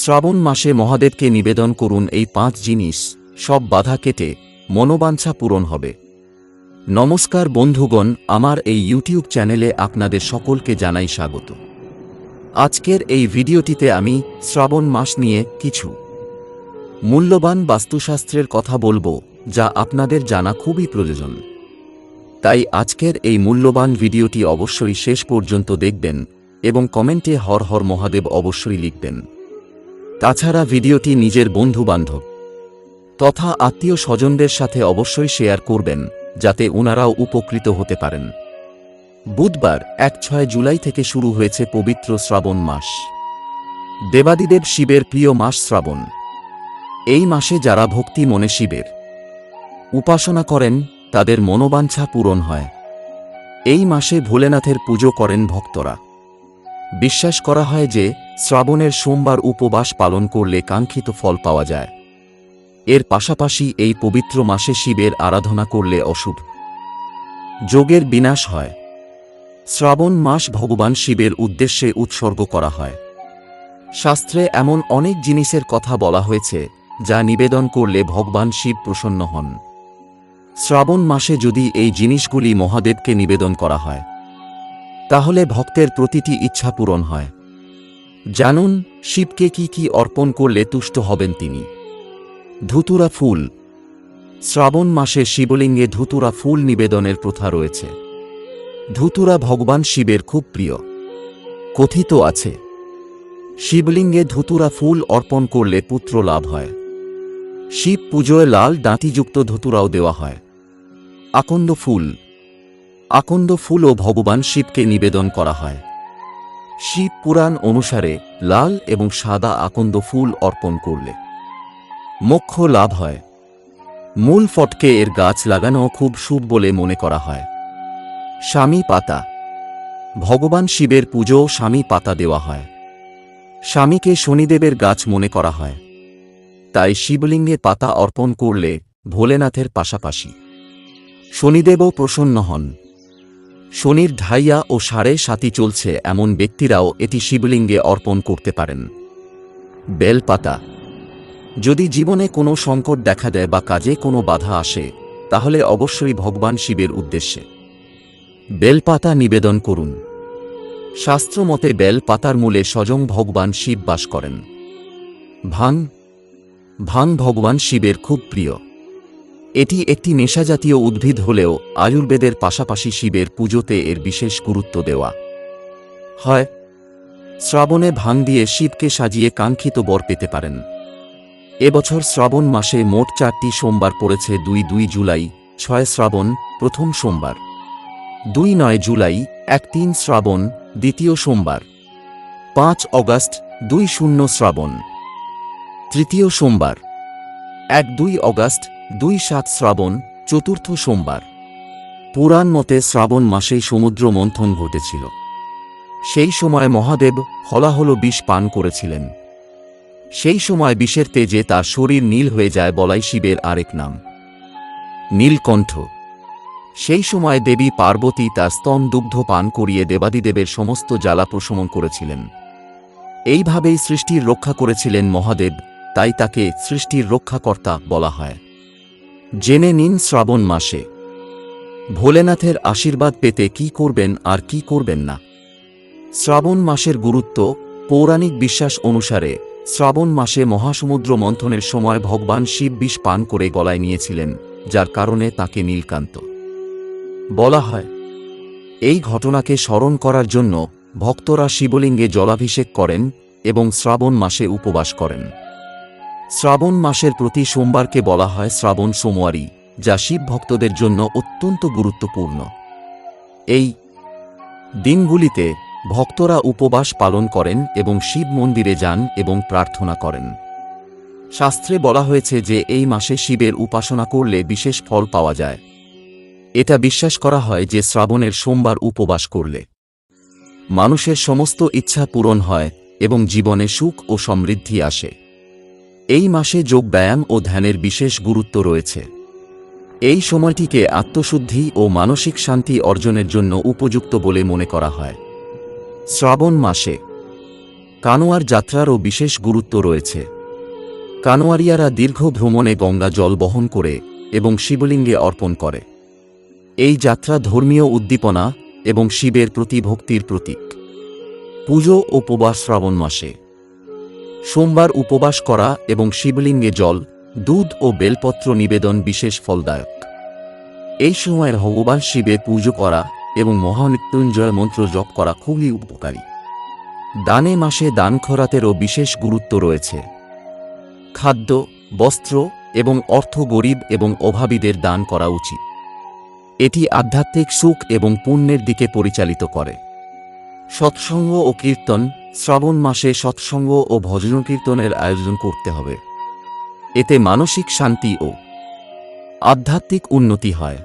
শ্রাবণ মাসে মহাদেবকে নিবেদন করুন এই পাঁচ জিনিস, সব বাধা কেটে মনোবাঞ্ছা পূরণ হবে। নমস্কার বন্ধুগণ, আমার এই ইউটিউব চ্যানেলে আপনাদের সকলকে জানাই স্বাগত। আজকের এই ভিডিওটিতে আমি শ্রাবণ মাস নিয়ে কিছু মূল্যবান বাস্তুশাস্ত্রের কথা বলব, যা আপনাদের জানা খুবই প্রয়োজন। তাই আজকের এই মূল্যবান ভিডিওটি অবশ্যই শেষ পর্যন্ত দেখবেন এবং কমেন্টে হর হর মহাদেব অবশ্যই লিখবেন। তাছাড়া ভিডিওটি নিজের বন্ধু বান্ধব তথা আত্মীয় স্বজনদের সাথে অবশ্যই শেয়ার করবেন, যাতে ওনারাও উপকৃত হতে পারেন। বুধবার এক ছয় জুলাই থেকে শুরু হয়েছে পবিত্র শ্রাবণ মাস। দেবাদিদেব শিবের প্রিয় মাস শ্রাবণ। এই মাসে যারা ভক্তি মনে শিবের উপাসনা করেন, তাদের মনোবাঞ্ছা পূরণ হয়। এই মাসে ভোলেনাথের পুজো করেন ভক্তরা। বিশ্বাস করা হয় যে শ্রাবণের সোমবার উপবাস পালন করলে কাঙ্ক্ষিত ফল পাওয়া যায়। এর পাশাপাশি এই পবিত্র মাসে শিবের আরাধনা করলে অশুভ। যোগের বিনাশ হয়। শ্রাবণ মাস ভগবান শিবের উদ্দেশ্যে উৎসর্গ করা হয়। শাস্ত্রে এমন অনেক জিনিসের কথা বলা হয়েছে, যা নিবেদন করলে ভগবান শিব প্রসন্ন হন। শ্রাবণ মাসে যদি এই জিনিসগুলি মহাদেবকে নিবেদন করা হয়, তাহলে ভক্তের প্রতিটি ইচ্ছা পূরণ হয়। জানুন, শিবকে কি কি অর্পণ করলে তুষ্ট হবেন তিনি। ধুতুরা ফুল। শ্রাবণ মাসে শিবলিঙ্গে ধুতুরা ফুল নিবেদনের প্রথা রয়েছে। ধুতুরা ভগবান শিবের খুব প্রিয়। কথিত আছে, শিবলিঙ্গে ধুতুরা ফুল অর্পণ করলে পুত্র লাভ হয়। শিব পুজোয় লাল দাঁতিযুক্ত ধুতুরাও দেওয়া হয়। আকন্দ ফুল। আকন্দ ফুলও ভগবান শিবকে নিবেদন করা হয়। শিব পুরাণ অনুসারে লাল এবং সাদা আকন্দ ফুল অর্পণ করলে। মোক্ষ লাভ হয়। মূল ফটকে এর গাছ লাগানো খুব শুভ বলে মনে করা হয়। স্বামী পাতা। ভগবান শিবের পুজো স্বামী পাতা দেওয়া হয়। স্বামীকে শনিদেবের গাছ মনে করা হয়। তাই শিবলিঙ্গে পাতা অর্পণ করলে ভোলেনাথের পাশাপাশি। শনিদেবও প্রসন্ন হন। শনির ঢাইয়া ও সাড়ে সাতি চলছে এমন ব্যক্তিরাও এটি শিবলিঙ্গে অর্পণ করতে পারেন। বেলপাতা। যদি জীবনে কোনো সংকট দেখা দেয় বা কাজে কোনো বাধা আসে, তাহলে অবশ্যই ভগবান শিবের উদ্দেশ্যে। বেলপাতা নিবেদন করুন। শাস্ত্রমতে বেল পাতার মূলে স্বয়ং ভগবান শিব বাস করেন। ভাং। ভাং ভগবান শিবের খুব প্রিয়। এটি একটি নেশাজাতীয় উদ্ভিদ হলেও আয়ুর্বেদের পাশাপাশি শিবের পুজোতে এর বিশেষ গুরুত্ব দেওয়া হয়। শ্রাবণে ভাং দিয়ে শিবকে সাজিয়ে কাঙ্ক্ষিত বর পেতে পারেন। এবছর শ্রাবণ মাসে মোট চারটি সোমবার পড়েছে দুই দুই জুলাই, ছয় শ্রাবণ, প্রথম সোমবার। দুই নয় জুলাই, এক তিন শ্রাবণ, দ্বিতীয় সোমবার। পাঁচ অগাস্ট, দুই শূন্য শ্রাবণ। তৃতীয় সোমবার। এক দুই অগাস্ট দুই সাত শ্রাবণ, চতুর্থ সোমবার। পুরাণ মতে শ্রাবণ মাসেই সমুদ্র মন্থন ঘটেছিল। সেই সময় মহাদেব হলাহল বিষ পান করেছিলেন। সেই সময় বিষের তেজে তার শরীর নীল হয়ে যায় বলাই শিবের আরেক নাম। নীলকণ্ঠ। সেই সময় দেবী পার্বতী তার স্তন দুগ্ধ পান করিয়ে দেবাদিদেবের সমস্ত জ্বালা প্রশমন করেছিলেন। এইভাবেই সৃষ্টির রক্ষা করেছিলেন মহাদেব, তাই তাকে সৃষ্টির রক্ষাকর্তা বলা হয়। জেনে নিন শ্রাবণ মাসে। ভোলেনাথের আশীর্বাদ পেতে কি করবেন আর কি করবেন না। শ্রাবণ মাসের গুরুত্ব, পৌরাণিক বিশ্বাস অনুসারে শ্রাবণ মাসে মহাসমুদ্র মন্থনের সময় ভগবান শিব বিষ পান করে গলায় নিয়েছিলেন, যার কারণে তাকে নীলকান্ত। বলা হয়, এই ঘটনাকে স্মরণ করার জন্য ভক্তরা শিবলিঙ্গে জলাভিষেক করেন এবং শ্রাবণ মাসে উপবাস করেন। শ্রাবণ মাসের প্রতি সোমবারকে বলা হয় শ্রাবণ সোমওয়ারি, যা শিব ভক্তদের জন্য অত্যন্ত গুরুত্বপূর্ণ। এই দিনগুলিতে ভক্তরা উপবাস পালন করেন এবং শিব মন্দিরে যান এবং প্রার্থনা করেন। শাস্ত্রে বলা হয়েছে যে এই মাসে শিবের উপাসনা করলে বিশেষ ফল পাওয়া যায়। এটা বিশ্বাস করা হয় যে শ্রাবণের সোমবার উপবাস করলে মানুষের সমস্ত ইচ্ছা পূরণ হয় এবং জীবনে সুখ ও সমৃদ্ধি আসে। এই মাসে যোগ ব্যায়াম ও ধ্যানের বিশেষ গুরুত্ব রয়েছে। এই সময়টিকে আত্মশুদ্ধি ও মানসিক শান্তি অর্জনের জন্য উপযুক্ত বলে মনে করা হয়। শ্রাবণ মাসে কানোয়ার যাত্রারও বিশেষ গুরুত্ব রয়েছে। কানোয়ারিয়ারা দীর্ঘ ভ্রমণে গঙ্গা জল বহন করে এবং শিবলিঙ্গে অর্পণ করে। এই যাত্রা ধর্মীয় উদ্দীপনা এবং শিবের প্রতি ভক্তির প্রতীক। পুজো ও উপবাস শ্রাবণ মাসে সোমবার উপবাস করা এবং শিবলিঙ্গে জল, দুধ ও বেলপত্র নিবেদন বিশেষ ফলদায়ক। এই সময়ের ভগবান শিবে পুজো করা এবং মহামৃত্যুঞ্জয় মন্ত্র জপ করা খুবই উপকারী। দানে মাসে দান খরাতেরও বিশেষ গুরুত্ব রয়েছে। খাদ্য, বস্ত্র এবং অর্থ গরিব এবং অভাবীদের দান করা উচিত। এটি আধ্যাত্মিক সুখ এবং পুণ্যের দিকে পরিচালিত করে। সৎসঙ্গ ও কীর্তন শ্রাবণ মাসে সৎসঙ্গ ও ভজন কীর্তনের আয়োজন করতে হবে। এতে মানসিক শান্তি ও আধ্যাত্মিক উন্নতি হয়।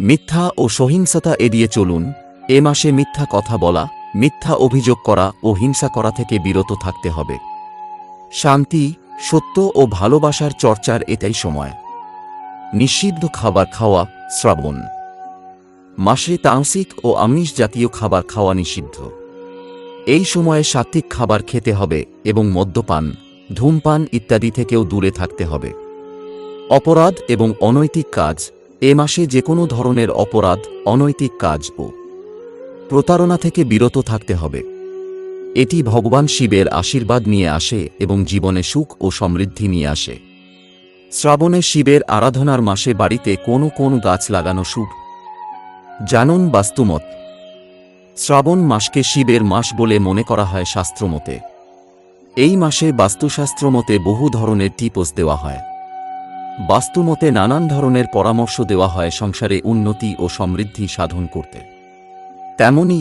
মিথ্যা ও সহিংসতা এড়িয়ে চলুন। এ মাসে মিথ্যা কথা বলা, মিথ্যা অভিযোগ করা ও হিংসা করা থেকে বিরত থাকতে হবে। শান্তি, সত্য ও ভালোবাসার চর্চার এটাই সময়। নিষিদ্ধ খাবার খাওয়া শ্রাবণ। মাসে তামসিক ও আমিষ জাতীয় খাবার খাওয়া নিষিদ্ধ। এই সময়ে সাত্ত্বিক খাবার খেতে হবে এবং মদ্যপান, ধূমপান ইত্যাদি থেকেও দূরে থাকতে হবে। অপরাধ এবং অনৈতিক কাজ, এ মাসে যে কোনো ধরনের অপরাধ, অনৈতিক কাজ ও প্রতারণা থেকে বিরত থাকতে হবে। এটি ভগবান শিবের আশীর্বাদ নিয়ে আসে এবং জীবনে সুখ ও সমৃদ্ধি নিয়ে আসে। শ্রাবণে শিবের আরাধনার মাসে বাড়িতে কোনো কোন গাছ লাগানো শুভ। জানুন বাস্তুমত। শ্রাবণ মাসকে শিবের মাস বলে মনে করা হয় শাস্ত্রমতে। এই মাসে বাস্তুশাস্ত্র মতে বহু ধরনের টিপস দেওয়া হয়। বাস্তুমতে নানান ধরনের পরামর্শ দেওয়া হয় সংসারে উন্নতি ও সমৃদ্ধি সাধন করতে। তেমনি,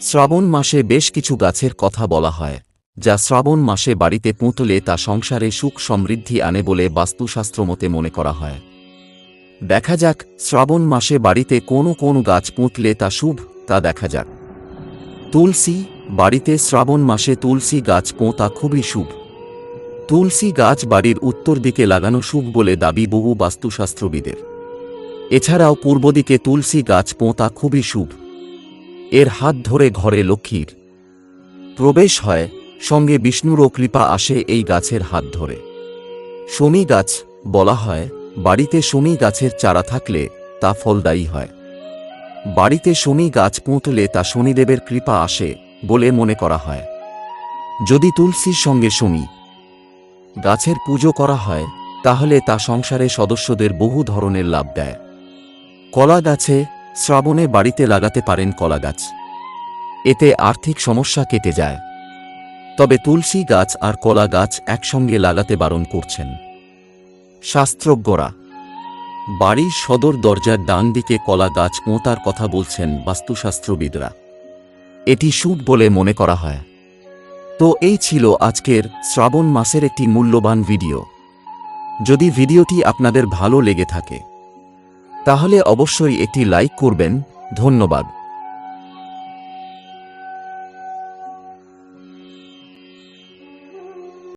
শ্রাবণ মাসে বেশ কিছু গাছের কথা বলা হয়, যা শ্রাবণ মাসে বাড়িতে পুঁতলে তা সংসারে সুখ সমৃদ্ধি আনে বলে বাস্তুশাস্ত্র মতে মনে করা হয়। দেখা যাক, শ্রাবণ মাসে বাড়িতে কোনো কোন গাছ পুঁতলে তা শুভ তা দেখা যাক। তুলসী, বাড়িতে শ্রাবণ মাসে তুলসী গাছ পোঁতা খুবই শুভ। তুলসী গাছ বাড়ির উত্তর দিকে লাগানো শুভ বলে দাবি বহু বাস্তুশাস্ত্রবিদের। এছাড়াও পূর্ব দিকে তুলসী গাছ পোঁতা খুবই শুভ। এর হাত ধরে ঘরে লক্ষ্মীর প্রবেশ হয়, সঙ্গে বিষ্ণুরও কৃপা আসে এই গাছের হাত ধরে। শমী গাছ বলা হয়, বাড়িতে শমী গাছের চারা থাকলে তা ফলদায়ী হয়। বাড়িতে শনি গাছ পুঁতলে তা শনিদেবের কৃপা আসে বলে মনে করা হয়। যদি তুলসীর সঙ্গে শনি গাছের পুজো করা হয়, তাহলে তা সংসারে সদস্যদের বহু ধরনের লাভ দেয়। কলা গাছে শ্রাবণে বাড়িতে লাগাতে পারেন কলা গাছ। এতে আর্থিক সমস্যা কেটে যায়। তবে তুলসী গাছ আর কলা গাছ একসঙ্গে লাগাতে বারণ করছেন। শাস্ত্রজ্ঞরা বাড়ির সদর দরজার ডান দিকে কলা গাছ পোঁতার কথা বলছেন বাস্তুশাস্ত্রবিদরা। এটি শুভ বলে মনে করা হয়। তো এই ছিল আজকের শ্রাবণ মাসের একটি মূল্যবান ভিডিও। যদি ভিডিওটি আপনাদের ভালো লেগে থাকে, তাহলে অবশ্যই একটি লাইক করবেন। ধন্যবাদ।